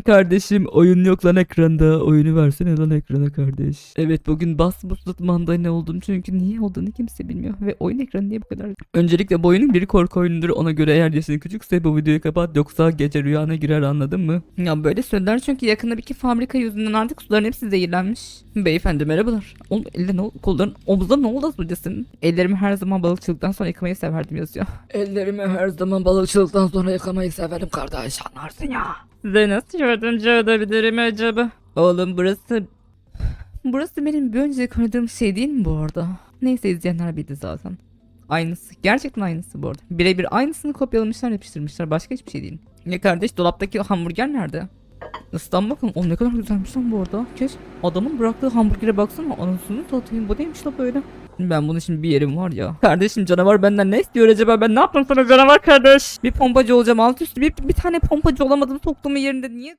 Kardeşim oyun yok lan ekranda. Oyunu versene lan ekrana kardeş. Evet bugün bas buslut mandalina oldum çünkü niye olduğunu kimse bilmiyor. Ve oyun ekranı niye bu kadar? Öncelikle bu oyunun bir korku oyunudur. Ona göre eğer yaşın küçükse bu videoyu kapat yoksa gece rüyana girer anladın mı? Ya böyle söyler çünkü yakında bir iki fabrika yüzünden artık suların hepsi zehirlenmiş. Beyefendi merhabalar. Oğlum elde ne oldu? Kolların omuzda ne oldu senin? Ellerimi her zaman balıkçılıktan sonra yıkamayı severdim yazıyor. Ellerimi her zaman balıkçılıktan sonra yıkamayı severim kardeş anlarsın ya. Size nasıl yardımcı olabilirim acaba? Oğlum burası... Burası benim bir önceki oynadığım şey değil mi bu arada? Neyse izleyenler bildi zaten. Aynısı. Gerçekten aynısı bu arada. Birebir aynısını kopyalamışlar yapıştırmışlar. Başka hiçbir şey değil. Ya kardeş dolaptaki hamburger nerede? Islan bakın. O ne kadar güzelmiş lan bu arada. Keş. Adamın bıraktığı hamburgere baksana. Anasını satayım. Bu neymiş la böyle? Ben bunun için bir yerim var ya. Kardeşim canavar benden ne istiyor acaba? Ben ne yaptım sana canavar kardeş? Bir pompacı olacağım alt üstü. Bir, bir tane pompacı olamadım. Soktuğumun yerinde niye